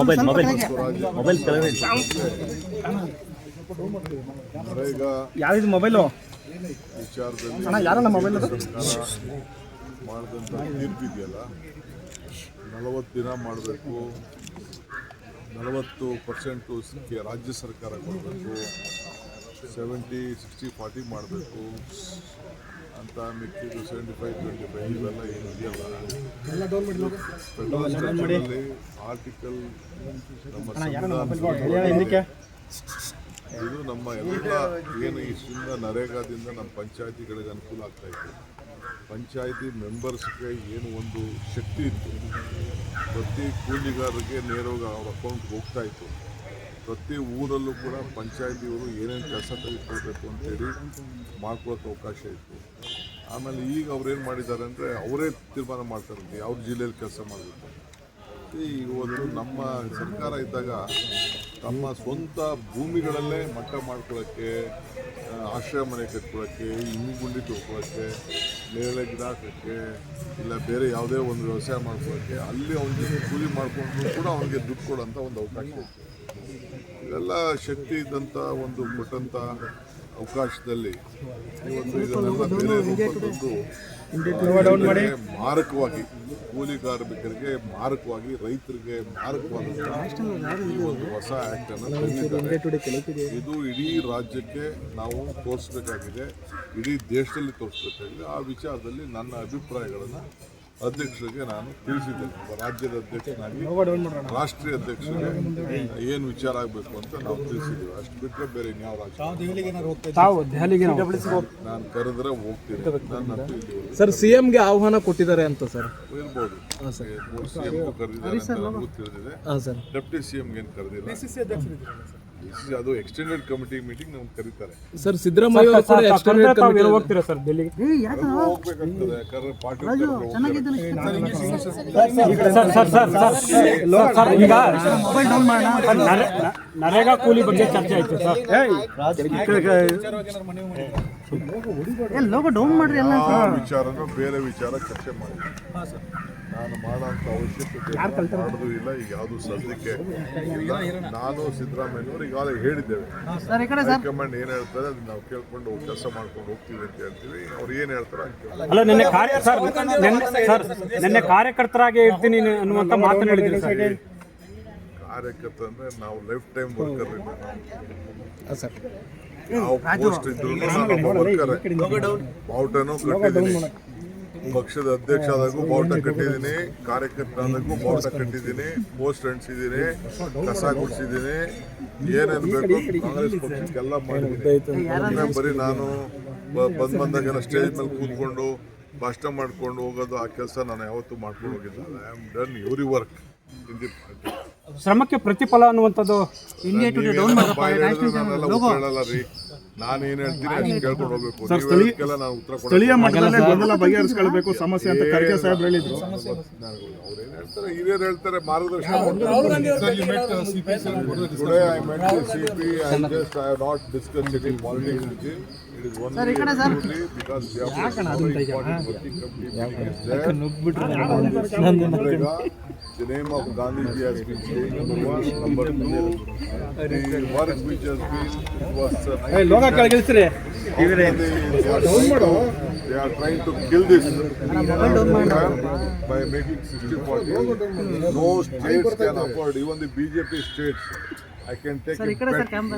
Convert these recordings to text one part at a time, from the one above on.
Mobile mobile. Mobile ಯಾವ್ದು mobile? ಅಣ್ಣ ಯಾರಣ್ಣ ಮೊಬೈಲ್ ಮಾಡಿದಂಥ ತೀರ್ಪಿದೆಯಲ್ಲ. ನಲವತ್ತು ದಿನ ಮಾಡಬೇಕು. ನಲವತ್ತು ಪರ್ಸೆಂಟು ರಾಜ್ಯ ಸರ್ಕಾರ ಕೊಡಬೇಕು. ಸೆವೆಂಟಿ ಸಿಕ್ಸ್ಟಿ ಫಾರ್ಟಿ ಮಾಡಬೇಕು. ಅಂತ ಮಿಕ್ಕಿದ್ದು ಸೆವೆಂಟಿ ಫೈವ್ ಟ್ವೆಂಟಿ ಫೈವ್ ಇವೆಲ್ಲ ಏನಿದೆಯಲ್ಲ ಫೆಡರಲ್ ಸ್ಟ್ರಕ್ಚರಲ್ಲಿ ಆರ್ಟಿಕಲ್ ನಮ್ಮ ಇದು ನಮ್ಮ ಎಲ್ಲ ಏನು ಇಷ್ಟರಿಂದ ನರೇಗಾದಿಂದ ನಮ್ಮ ಪಂಚಾಯತಿಗಳಿಗೆ ಅನುಕೂಲ ಆಗ್ತಾ ಇತ್ತು ಪಂಚಾಯತಿ ಮೆಂಬರ್ಸ್ಗೆ ಏನು ಒಂದು ಶಕ್ತಿ ಇತ್ತು? ಪ್ರತಿ ಕೂಲಿಗಾರರಿಗೆ ನೇರವಾಗಿ ಅವ್ರ ಅಕೌಂಟ್ಗೆ ಹೋಗ್ತಾ ಇತ್ತು. ಪ್ರತಿ ಊರಲ್ಲೂ ಕೂಡ ಪಂಚಾಯಿತಿಯವರು ಏನೇನು ಕೆಲಸ ತೆಗೆದುಕೊಳ್ಬೇಕು ಅಂತೇಳಿ ಮಾಡ್ಕೊಳ್ಳೋಕೆ ಅವಕಾಶ ಇತ್ತು. ಆಮೇಲೆ ಈಗ ಅವ್ರೇನು ಮಾಡಿದ್ದಾರೆ ಅಂದರೆ ಅವರೇ ತೀರ್ಮಾನ ಮಾಡ್ತಾರಂತೆ ಯಾವ ಜಿಲ್ಲೆಯಲ್ಲಿ ಕೆಲಸ ಮಾಡಬೇಕು ಒಂದು ನಮ್ಮ ಸರ್ಕಾರ ಇದ್ದಾಗ ತಮ್ಮ ಸ್ವಂತ ಭೂಮಿಗಳಲ್ಲೇ ಮಟ್ಟ ಮಾಡ್ಕೊಳ್ಳೋಕ್ಕೆ ಆಶ್ರಯ ಮನೆ ಕಟ್ಕೊಳ್ಳೋಕ್ಕೆ ಗುಂಡಿ ತೊಗೊಳಕ್ಕೆ ನೇರಳೆ ಗಿಡ ಹಾಕೋಕ್ಕೆ ಇಲ್ಲ ಬೇರೆ ಯಾವುದೇ ಒಂದು ವ್ಯವಸಾಯ ಮಾಡ್ಕೊಳ್ಳೋಕ್ಕೆ, ಅಲ್ಲಿ ಅವನಿಗೆ ಕೂಲಿ ಮಾಡಿಕೊಂಡು ಕೂಡ ಅವನಿಗೆ ದುಡ್ಡು ಕೊಡೋಂಥ ಒಂದು ಅವಕಾಶ ಇತ್ತು ಇವೆಲ್ಲ ಶಕ್ತಿ ಇದ್ದಂಥ ಒಂದು ಕೊಟ್ಟಂಥ ಅವಕಾಶದಲ್ಲಿ ಇವತ್ತು ಇದನ್ನೆಲ್ಲ ಬೇರೆ ಮಾರಕವಾಗಿ ಕೂಲಿ ಕಾರ್ಮಿಕರಿಗೆ ಮಾರಕವಾಗಿ ರೈತರಿಗೆ ಮಾರಕವಾಗಿ ಒಂದು ಹೊಸ ಆ್ಯಕ್ಟ್ ಅನ್ನು ಇದು ಇಡೀ ರಾಜ್ಯಕ್ಕೆ ನಾವು ತೋರಿಸ್ಬೇಕಾಗಿದೆ ಇಡೀ ದೇಶದಲ್ಲಿ ತೋರಿಸ್ಬೇಕಾಗಿದೆ. ಆ ವಿಚಾರದಲ್ಲಿ ನನ್ನ ಅಭಿಪ್ರಾಯಗಳನ್ನು ಅಧ್ಯಕ್ಷರಿಗೆ ನಾನು ತಿಳಿಸಿದ್ದೇನೆ. ರಾಜ್ಯದ ಅಧ್ಯಕ್ಷನಾಗಿ ರಾಷ್ಟ್ರೀಯ ಅಧ್ಯಕ್ಷರಿಗೆ ಏನು ವಿಚಾರ ಆಗಬೇಕು ಅಂತ ನಾವು ತಿಳಿಸಿದ್ದೀವಿ. ಅಷ್ಟು ಬಿಟ್ಟರೆ ಬೇರೆ ಇನ್ಯಾವ ರಾಜ್ಯ ನಾನು ಕರೆದ್ರೆ ಹೋಗ್ತೀನಿ. ಸರ್ ಸಿ ಎಂಗೆ ಸಿಎಂಗೆ ಆಹ್ವಾನ ಕೊಟ್ಟಿದ್ದಾರೆ ಅಂತ ಸರ್. ಇರ್ಬೋದು. ಸಿ ಎಂ ಕರೆದಿದ್ದಾರೆ ಅಂತ ತಿಳಿದಿದೆ. ಡೆಪ್ಟಿ ಸಿ ಎಂಗೆ ಏನು ಕರೆದಿಲ್ಲ? ಅದು ಎಕ್ಸ್ಟೆಂಡೆಡ್ ಕಮಿಟಿ ಮೀಟಿಂಗ್ ನಮ್ಗೆ ಕರೀತಾರೆ ಸರ್ ಸಿದ್ದರಾಮಯ್ಯ ಅವರು ಕೂಡ ಹೋಗ್ತೀರಾ ಸರ್ ಡೆಲ್ಲಿಗೆ ಅದು ಹೋಗ್ಬೇಕಾಗ್ತದೆ ಯಾಕಂದ್ರೆ party sir sir sir sir low- sir ಈಗ ನರೆ- ನ- ನರೇಗಾ ಕೂಲಿ ಬಗ್ಗೆ ಚರ್ಚೆ ಆಯ್ತು ಸರ್ ಏ ಲೋಗೋ ಡೌನ್ ಮಾಡ್ರಿ ಎಲ್ಲ ವಿಚಾರನೂ ಬೇರೆ ವಿಚಾರ ಚರ್ಚೆ ಮಾಡಿ ನಾನು ಮಾಡೋಂಥ ಅವಶ್ಯಕತೆ ಮಾಡೋದು ಇಲ್ಲ. ಈಗ ಯಾವುದು ಸದ್ಯಕ್ಕೆ ಇಲ್ಲ. ನಾನು ಸಿದ್ದರಾಮಯ್ಯನವರು ಈಗಾಗಲೇ ಹೇಳಿದ್ದೇವೆ. ಸರ್ ಈ ಕಡೆ ಸರ್. ಹೈಕಮಾಂಡ್ ಏನು ಹೇಳ್ತಾರೆ ಅದನ್ನ ನಾವು ಕೇಳ್ಕೊಂಡು ಕೆಲಸ ಮಾಡ್ಕೊಂಡು ಹೋಗ್ತೀವಿ ಅಂತ ಹೇಳ್ತೀವಿ. ಅವ್ರು ಏನು ಹೇಳ್ತಾರೆ? ಅಲ್ಲ ನಿನ್ನೆ ಕಾರ್ಯ ಸರ್ ನಿನ್ನೆ ಸರ್ ನಿನ್ನೆ ಕಾರ್ಯಕರ್ತರಾಗಿ ಇರ್ತೀನಿ ಅನ್ನುವಂತ ಮಾತನ್ನು ಹೇಳಿದ್ದೀನಿ ಸರ್. ಕಾರ್ಯಕರ್ತ ಅಂದ್ರೆ ನಾವು ಲೈಫ್ ಟೈಮ್ ವರ್ಕರ್ ಸರ್. ನಾವು ಪೋಸ್ಟ್ ಇದ್ರು ವರ್ಕರ್ ಬಾವುಟನೂ ಕಟ್ಟಿದ್ದೀನಿ. ಪಕ್ಷದ ಅಧ್ಯಕ್ಷ ಆದಾಗೂ ಬಾವುಟ ಕಟ್ಟಿದ್ದೀನಿ ಕಾರ್ಯಕರ್ತ ಆದಾಗೂ ಬಾವುಟ ಕಟ್ಟಿದ್ದೀನಿ ಪೋಸ್ಟ್ ಅಂಟಿಸಿದ್ದೀನಿ ಕಸ ಗುಡಿಸಿದ್ದೀನಿ ಏನೇನು ಬೇಕು ಕಾಂಗ್ರೆಸ್ ಪಕ್ಷಕ್ಕೆಲ್ಲ ಮಾಡಿದ್ದೀನಿ. ಬರೀ ನಾನು ಬಂದ್ ಬಂದಾಗೆಲ್ಲ ಸ್ಟೇಜ್ ಮೇಲೆ ಕೂತ್ಕೊಂಡು ಭಾಷಣ ಮಾಡ್ಕೊಂಡು ಹೋಗೋದು ಆ ಕೆಲಸ ನಾನು ಯಾವತ್ತೂ ಮಾಡ್ಕೊಂಡು ಹೋಗಿಲ್ಲ. I am done every work in the ಶ್ರಮಕ್ಕೆ ಪ್ರತಿಫಲ ಅನ್ನುವಂಥದ್ದು ಹೇಳಲ್ಲ ರೀ. ನಾನು ಏನು ಹೇಳ್ತೀನಿ ಅದನ್ನ ಕೇಳ್ಕೊಂಡು ಹೋಗ್ಬೇಕು ನೀವು ಹೇಳೋದಕ್ಕೆಲ್ಲ ನಾನು ಉತ್ತರ ಕೊಡಲ್ಲ. ಸ್ಥಳೀಯ ಮಟ್ಟದಲ್ಲೇ ಗೊಂದಲ ಬಗೆಹರಿಸ್ಕೊಳ್ಬೇಕು ಸಮಸ್ಯೆ ಅಂತ ಖರ್ಗೆ ಸಾಹೇಬ್ರು ಹೇಳಿದ್ರು. ಅವ್ರು ಏನು ಹೇಳ್ತಾರೆ? ಹಿರಿಯರು ಹೇಳ್ತಾರೆ ಮಾರ್ಗದರ್ಶನ one because we have important working committee The name of Gandhiji has been changed, number one. Number two, the work which has been, it was uh, ಕಳಗೆಸ್ರಿ ಡಿವೈಲ್ ಡೌನ್ ಮಾಡೋ. They are trying to kill this nose take on afford even state I can take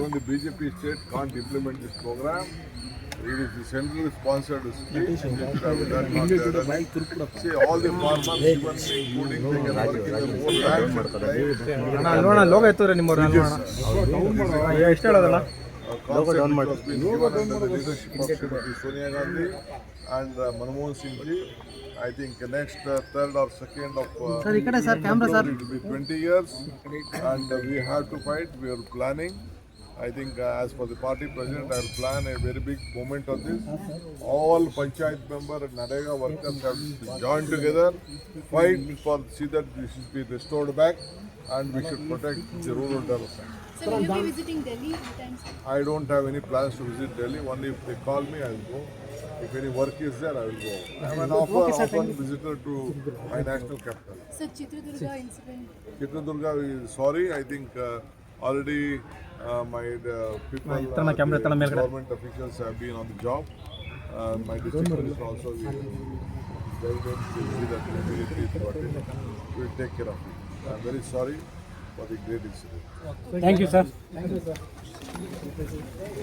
ಒಂದು BJP state can't implement this program reads is the government all the formal reporting no radio radio try ಮಾಡ್ತಾರೆ ಹೇಳೋದಲ್ಲ? A concept which was being given under the leadership of Srimati Sonia Gandhi and uh, Manmohan Singh ji. I think next uh, third or second of uh, sir ಈ ಕಡೆ sir camera sir it will be 20 years and uh, we have to fight. We are planning I think uh, as for the party president, I will plan a very big moment on this. All panchayat member and Narega workers have to join together, fight for, see that this should be restored back and we should protect the rural development. So will you be visiting Delhi anytime soon? I don't have any plans to visit Delhi, only if they call me, I will go. If any work is there, I will go. I am an offer, often visitor to my national capital. So Chitradurga incident. Chitradurga is sorry, I think uh, already uh, my uh, people, uh, the government officials have been on the job. Uh, my district minister also will tell them see that immediately it got in. We'll take care of it. I'm very sorry for the great incident. Thank you, sir. Thank you, sir.